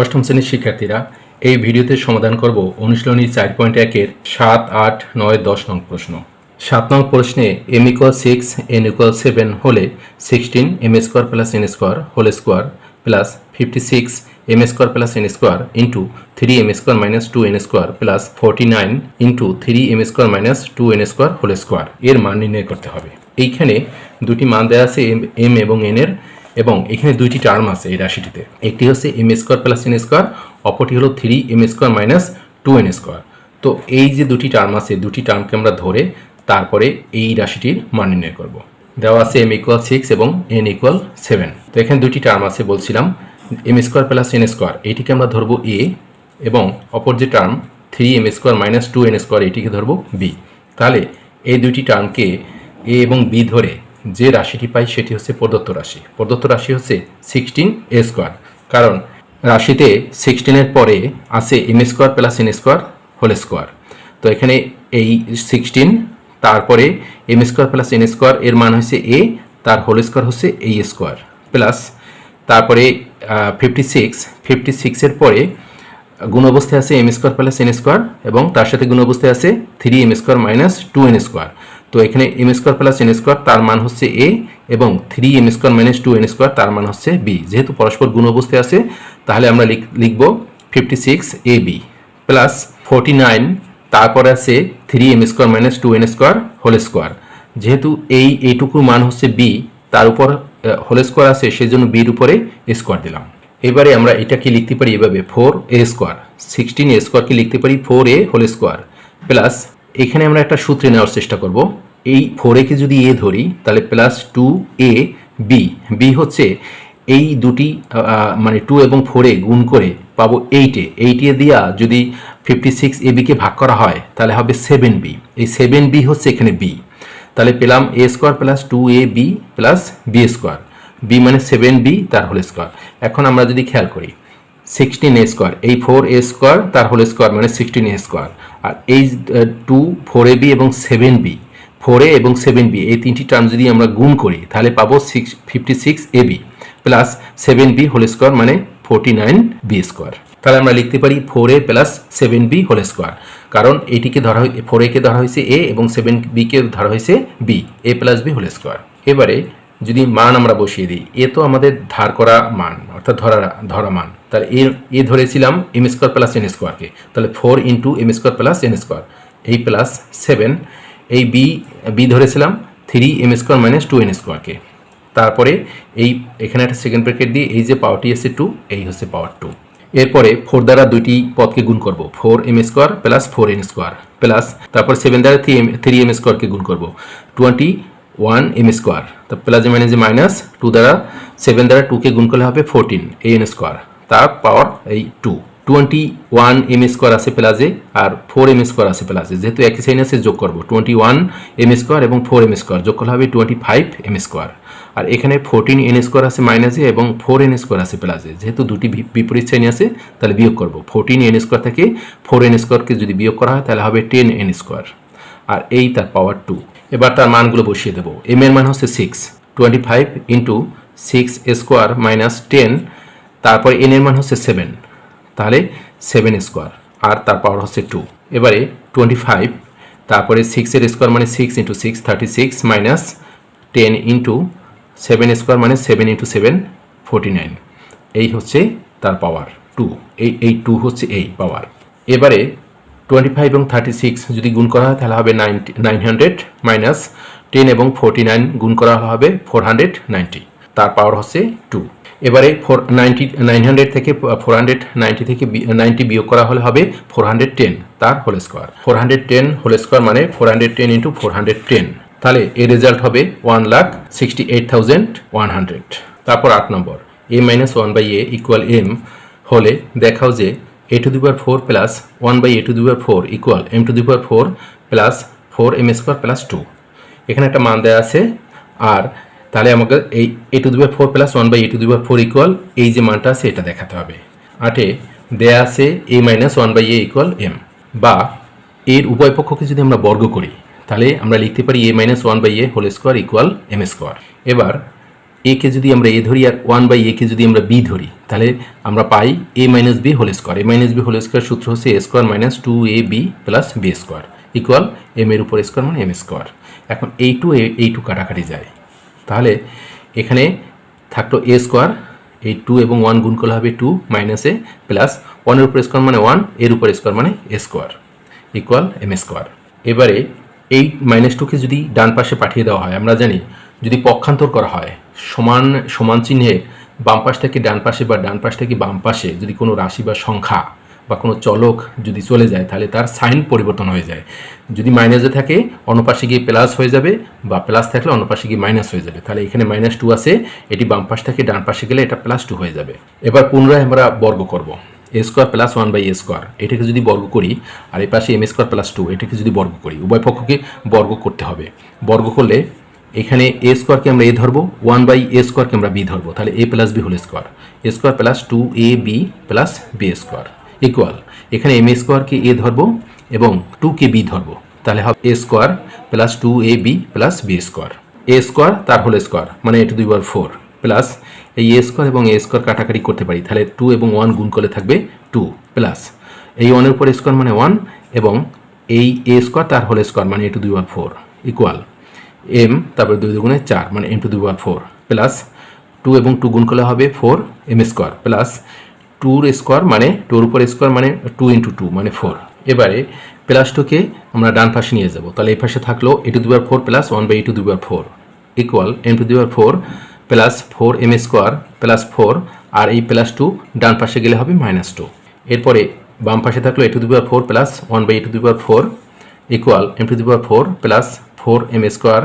অষ্টম শ্রেণির শিক্ষার্থীরা, এই ভিডিওতে সমাধান করব অনুশীলনী চার পয়েন্ট একের সাত, আট, নয়, দশ নং প্রশ্ন। সাত নং প্রশ্নে M equal six N equal seven হলে sixteen M square plus N square whole square plus fifty six M square plus N square into three M square minus two N square plus forty nine into three M square minus two N square whole square এর মান নির্ণয় করতে হবে। এইখানে দুটি মান দেওয়া আছে এম এবং এন এর। এবং এখানে দুইটি টার্ম আছে এই রাশিটিতে। একটি হচ্ছে M square plus N square অপরটি হলো three M square minus two N square তো এই যে দুটি টার্ম আছে, দুটি টার্মকে আমরা ধরে তারপরে এই রাশিটির মান নির্ণয় করব। দেওয়া আছে এম ইকুয়াল সিক্স এবং এন ইকুয়াল সেভেন তো এখানে দুটি টার্ম আছে বলছিলাম M square plus N square এইটিকে আমরা ধরবো এ এবং অপর যে term three M square minus two N square এটিকে ধরবো বি তাহলে এই দুইটি টার্মকে এ এবং বি ধরে যে রাশিটি পাই সেটি হচ্ছে প্রদত্ত রাশি। প্রদত্ত রাশি হচ্ছে সিক্সটিন এ স্কোয়ার কারণ রাশিতে সিক্সটিনের পরে আছে M square plus N square whole square তো এখানে এই সিক্সটিন তারপরে M square plus N square এর মান হচ্ছে এ তার হোল স্কোয়ার হচ্ছে এই স্কোয়ার প্লাস তারপরে ফিফটি সিক্স ফিফটি সিক্সের পরে গুণ অবস্থায় আছে M square plus N square এবং তার সাথে গুণ অবস্থায় আছে three M square minus two N square তো এখানে M square plus N square তার মান হচ্ছে এ এবং three M square minus two N square তার মান হচ্ছে বি যেহেতু পরস্পর গুণ অবস্থায় আছে, তাহলে আমরা লিখ- লিখব fifty six A B plus forty nine তারপর আছে three M square minus two N square whole square যেহেতু এই, এইটুকুর মান হচ্ছে বি তার উপর হোল স্কোয়ার আছে, সেজন্য বির উপরে স্কোয়ার দিলাম। এবারে আমরা এটাকে লিখতে পারি এভাবে? Four A square sixteen A স্কোয়ারকে লিখতে পারি? Four A whole square plus এখানে আমরা একটা সূত্রে নেওয়ার চেষ্টা করব। এই ফোর একে যদি এ ধরি, তাহলে plus two A B B হচ্ছে এই দুটি মানে টু এবং ফোরে গুণ করে পাবো এইটে এইটে দিয়া যদি ফিফটি সিক্স এ বিকে ভাগ করা হয়, তাহলে হবে সেভেন বি এই সেভেন বি হচ্ছে এখানে বি তাহলে পেলাম A square plus two A B plus B square B মানে সেভেন বি তার হোল স্কোয়ার এখন আমরা যদি খেয়াল করি সিক্সটিন এ স্কোয়ার এই ফোর এ স্কোয়ার তার হোল স্কোয়ার মানে সিক্সটিন এ স্কোয়ার আর এই টু ফোর এ বি এবং সেভেন বি ফোর এ এবং সেভেন বি এই তিনটি টার্ম যদি আমরা গুণ করি, তাহলে পাবো six fifty six A B plus seven B whole square মানে ফোরটি নাইন বি স্কোয়ার তাহলে আমরা লিখতে পারি four A plus seven B whole square কারণ এটিকে ধরা ফোর একে ধরা হয়েছে এ এবং সেভেন বিকে ধরা হয়েছে B A plus B whole square এবারে যদি মান আমরা বসিয়ে দিই, এ তো আমাদের ধার করা মান। অর্থাৎ ধরা ধরা মান। তাহলে এ এ ধরেছিলাম এম স্কোয়ার প্লাস এন স্কোয়ারকে তাহলে four into M square plus N square এই প্লাস সেভেন এই বি বি ধরেছিলাম three M square minus two N স্কোয়ারকে তারপরে এই, এখানে একটা সেকেন্ড ব্র্যাকেট দিয়ে এই যে পাওয়ারটি আছে টু এই হচ্ছে পাওয়ার টু এরপরে ফোর দ্বারা দুইটি পদকে গুণ করব। Four M square plus four N square plus তারপর সেভেন দ্বারা থ্রি এম থ্রি এম স্কোয়ারকে গুণ করব। টোয়েন্টি ওয়ান এম স্কোয়ার তো প্লাস মাইনাস মাইনাস টু দ্বারা সেভেন দ্বারা টুকে গুণ করলে হবে ফোরটিন এ এন স্কোয়ার তার পাওয়ার এই two twenty one M square আছে প্লাসে আর ফোর এম স্কোয়ার আছে প্লাসে যেহেতু একই সাইন আছে যোগ করব। টোয়েন্টি ওয়ান এম স্কোয়ার এবং ফোর এম স্কোয়ার যোগ করলে হবে টোয়েন্টি ফাইভ এম স্কোয়ার আর এখানে ফোরটিন এন স্কোয়ার আছে মাইনাসে এবং ফোর এন স্কোয়ার আছে প্লাসে যেহেতু দুটি বিপরীত সাইন আছে তাহলে বিয়োগ করব। ফোরটিন এন স্কোয়ার থেকে ফোর এন স্কোয়ারকে যদি বিয়োগ করা হয়, তাহলে হবে টেন এন স্কোয়ার আর এই তার পাওয়ার টু এবার তার মানগুলো বসিয়ে দেবো। এম এর মান হচ্ছে six twenty five into six square minus ten তারপর এন এর মান হচ্ছে সেভেন তাহলে সেভেন স্কোয়ার আর তার পাওয়ার হচ্ছে টু এবারে টোয়েন্টি ফাইভ তারপরে সিক্সের স্কোয়ার মানে six into six thirty six minus ten into seven square মানে seven into seven forty nine এই হচ্ছে তার পাওয়ার টু এই এই টু হচ্ছে এই পাওয়ার এবারে টোয়েন্টি ফাইভ এবং থার্টি সিক্স যদি গুণ করা হয়, তাহলে হবে ninety nine hundred minus ten এবং ফোরটি নাইন গুণ করা হবে ফোর হান্ড্রেড নাইনটি তার পাওয়ার হচ্ছে টু এবারে ফোর নাইনটি নাইন হান্ড্রেড থেকে ফোর হান্ড্রেড নাইনটি থেকে নাইনটি বিয়োগ করা হলে হবে ফোর হান্ড্রেড টেন তার whole square four hundred ten whole square মানে four hundred ten into four hundred ten তাহলে এর রেজাল্ট হবে one lakh sixty eight thousand one hundred তারপর আট নম্বর A minus one by A equal M হলে দেখাও যে A to the power four plus one by A to the power four equal m to the power four plus four m square plus two এখানে একটা মান দেওয়া আছে, আর তাহলে আমাকে এই a to the power four plus one by a to the power four equal এই যে মানটা আছে এটা দেখাতে হবে। আটে দেয়া আছে a minus one by a equal m বা এর উভয় পক্ষকে যদি আমরা বর্গ করি, তাহলে আমরা লিখতে পারি a minus one by a whole square equal m square এবার এ কে যদি আমরা এ ধরি আর ওয়ান বাই এ কে যদি আমরা বি ধরি, তাহলে আমরা পাই a minus b whole square a minus b whole square সূত্র হচ্ছে a square minus two a b plus b square equal m এর উপর স্কোয়ার মানে এম স্কোয়ার এখন এই টু এই টু কাটাকাটি যায়। তাহলে এখানে থাকল এ স্কোয়ার এই টু এবং ওয়ান গুণ করলে হবে টু মাইনাস এ প্লাস ওয়ানের উপর স্কোয়ার মানে ওয়ানের উপর স্কোয়ার মানে a square equal m square এবারে এই মাইনাস টুকে যদি ডান পাশে পাঠিয়ে দেওয়া হয়, আমরা জানি যদি পক্ষান্তর করা হয়, সমান সমান চিহ্নের বাম পাশ থেকে ডান পাশে বা ডান পাশ থেকে বাম পাশে যদি কোনো রাশি বা সংখ্যা বা কোনো চলক যদি চলে যায়, তাহলে তার সাইন পরিবর্তন হয়ে যায়। যদি মাইনাসে থাকে, অন্য পাশে গিয়ে প্লাস হয়ে যাবে বা প্লাস থাকলে অন্য পাশে গিয়ে মাইনাস হয়ে যাবে। তাহলে এখানে মাইনাস টু আছে, এটি বাম পাশ থেকে ডান পাশে গেলে এটা প্লাস টু হয়ে যাবে। এবার পুনরায় আমরা বর্গ করব। A square plus one by a square এটাকে যদি বর্গ করি, আর এই পাশে এম স্কোয়ার প্লাস টু এটাকে যদি বর্গ করি, উভয় পক্ষকে বর্গ করতে হবে। বর্গ করলে এখানে এ স্কোয়ারকে আমরা এ ধরবো ওয়ান বাই এ স্কোয়ারকে আমরা বি ধরবো, তাহলে a plus b whole square a square plus two a b plus b square equal এখানে এম এ স্কোয়ারকে এ ধরবো এবং টু কে বি ধরবো। তাহলে হবে a square plus two a b plus b square a square তার whole square মানে a two দুই বার ফোর প্লাস এই এ স্কোয়ার এবং এ স্কোয়ার কাটাকাটি করতে পারি, তাহলে টু এবং ওয়ান গুণ করলে থাকবে টু প্লাস এই ওয়ানের উপর স্কোয়ার মানে ওয়ান এবং এই এ স্কোয়ার তার হোল স্কোয়ার মানে এ টু দুই বার ফোর ইকুয়াল এম তারপরে দুই দুগুণে চার মানে এম টু দুই বার ফোর প্লাস টু এবং টু গুণ করলে হবে ফোর এম স্কোয়ার প্লাস টুর স্কোয়ার মানে টুর উপর স্কোয়ার মানে টু ইন্টু টু মানে ফোর এবারে প্লাস টুকে আমরা ডান পাশে নিয়ে যাব। তাহলে এই পাশে থাকল এ টু দুবার four plus one by a two দুবার ফোর ইকুয়াল এম টু দুবার four plus four m square plus four আর এই প্লাস টু ডান পাশে গেলে হবে মাইনাস টু এরপরে বাম পাশে থাকল এ টু দুবার four plus one by a two দুবার ফোর ইকুয়াল এম টু দুবার four plus four m square.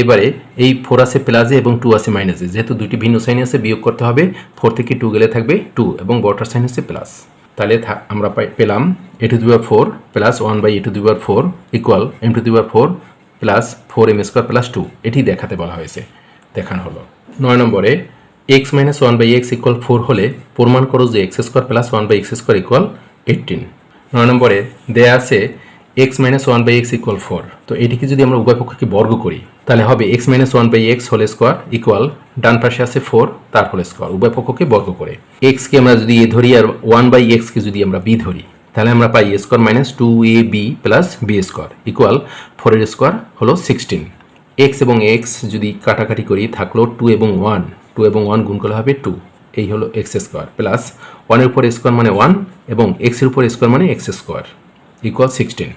এবারে এই ফোর আছে প্লাসে এবং টু আছে মাইনাসে যেহেতু দুটি ভিন্ন সাইন আছে, বিয়োগ করতে হবে। ফোর থেকে টু গেলে থাকবে টু এবং বটার সাইন আছে প্লাস তাহলে আমরা পেলাম এ টু দুবার four plus one by a two দুবার ফোর ইকুয়াল এম টু দুবার four plus four m square plus two এটি দেখাতে বলা হয়েছে। দেখানো হলো। নয় নম্বরে x minus one by x equal four হলে প্রমাণ করো যে x square plus one by x square equal eighteen নয় নম্বরে, দেয়া আছে x minus one by x equal four তো এটিকে যদি আমরা উভয় পক্ষকে বর্গ করি, তাহলে হবে x minus one by x whole square equal ডান পাশে আছে ফোর তার হোল স্কোয়ার উভয় পক্ষকে বর্গ করে। এক্সকে আমরা যদি এ ধরি আর ওয়ান বাই এক্সকে যদি আমরা বি ধরি, তাহলে আমরা পাই a square minus two a b plus b square equal ফোরের স্কোয়ার হলো সিক্সটিন এক্স এবং এক্স যদি কাটাকাটি করি, থাকল টু এবং ওয়ান টু এবং ওয়ান গুণ করলে হবে টু এই হলো এক্স স্কোয়ার প্লাস ওয়ানের উপর স্কোয়ার মানে ওয়ান এবং এক্সের উপর স্কোয়ার মানে এক্স স্কোয়ার ইকুয়াল সিক্সটিন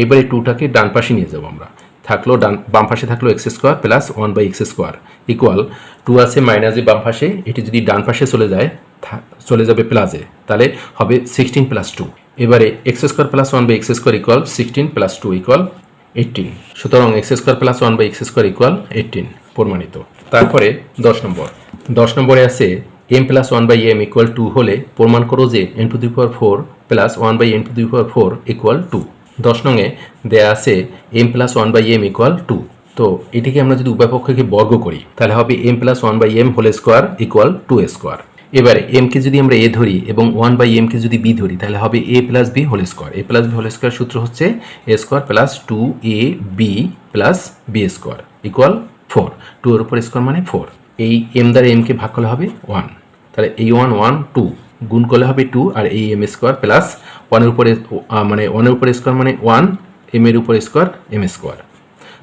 এইবারে টুটাকে ডান পাশে নিয়ে যাব আমরা। থাকল ডান, বাম পাশে থাকল x square plus one by x square equal two আছে মাইনাসে বাম পাশে, এটি যদি ডান পাশে চলে যায় চলে যাবে প্লাসে তাহলে হবে সিক্সটিন প্লাস টু এবারে x square plus one by x square equal sixteen plus two equal eighteen সুতরাং x square plus one by x square equal eighteen প্রমাণিত। তারপরে দশ নম্বর। দশ নম্বরে আছে m plus one by m equal two হলে প্রমাণ করো যে n to the power four plus one by n to the power four equal two দশ নঙে দেয়া আছে m plus one by m equal two তো এটিকে আমরা যদি উভয় পক্ষকে বর্গ করি, তাহলে হবে m plus one by m whole square equal two square এবারে এম কে যদি আমরা এ ধরি এবং ওয়ান বাই এম কে যদি বি ধরি, তাহলে হবে a plus b whole square a plus b whole square সূত্র হচ্ছে a square plus two a b plus b square equal four two এর উপর স্কোয়ার মানে ফোর এই এম দ্বারা এম কে ভাগ করলে হবে ওয়ান তাহলে এই ওয়ান ওয়ান টু গুণ করলে হবে টু আর এই এম স্কোয়ার প্লাস ওয়ানের উপরে মানে ওয়ানের উপরে স্কোয়ার মানে ওয়ান এম এর উপরে স্কোয়ার এম স্কোয়ার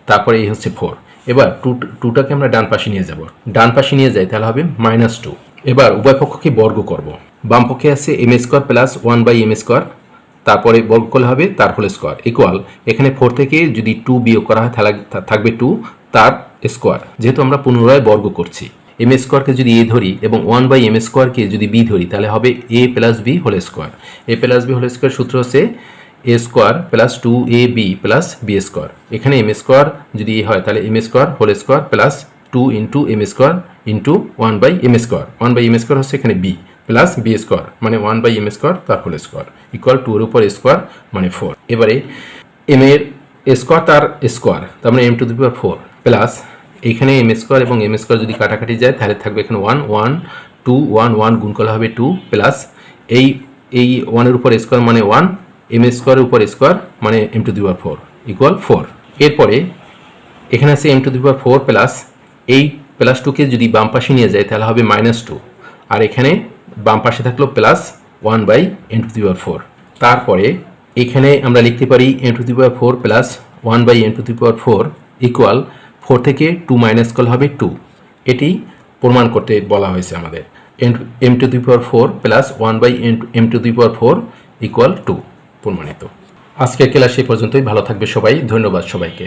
তারপরে এই হচ্ছে ফোর এবার টু টুটাকে আমরা ডান পাশে নিয়ে যাব। ডান পাশে নিয়ে যাই, তাহলে হবে মাইনাস টু এবার উভয় পক্ষকে বর্গ করব। বাম পক্ষে আছে m square plus one by m square তারপরে বর্গ করলে হবে তার হোল স্কোয়ার ইকুয়াল এখানে ফোর থেকে যদি টু বিয়োগ করা হয়, তাহলে থাকবে টু তার স্কোয়ার যেহেতু আমরা পুনরায় বর্গ করছি। এম স্কোয়ারকে যদি এ ধরি এবং ওয়ান বাই এম স্কোয়ারকে যদি বি ধরি, তাহলে হবে A plus B whole square A plus B whole square সূত্র হচ্ছে A square plus two A B plus B square এখানে এম স্কোয়ার যদি এ হয়, তাহলে M square whole square plus two into M square into one by M square one by M square হচ্ছে এখানে B plus B square মানে one by M square তার whole square equal to এর উপর square মানে four এবারে M এর square তার স্কোয়ার তার মানে m to the four plus এখানে এম স্কোয়ার এবং এম স্কোয়ার যদি কাটাকাটি যায়, তাহলে থাকবে এখানে one one two one one গুণ করলে হবে টু প্লাস এই এই ওয়ানের উপর স্কোয়ার মানে ওয়ান এম স্কোয়ারের উপর স্কোয়ার মানে m to the power four equal four এরপরে এখানে আছে m to the power four plus এই প্লাস টুকে যদি বাম পাশে নিয়ে যায়, তাহলে হবে মাইনাস টু আর এখানে বাম পাশে থাকল plus one by m to the power four তারপরে এখানে আমরা লিখতে পারি m to the power four plus one by m to the power four equal four থেকে টু মাইনাস করলে হবে টু এটি প্রমাণ করতে বলা হয়েছে আমাদের। M to the power four plus one by m to the power four equal two প্রমাণিত। আজকের ক্লাস এই পর্যন্তই। ভালো থাকবে সবাই। ধন্যবাদ সবাইকে।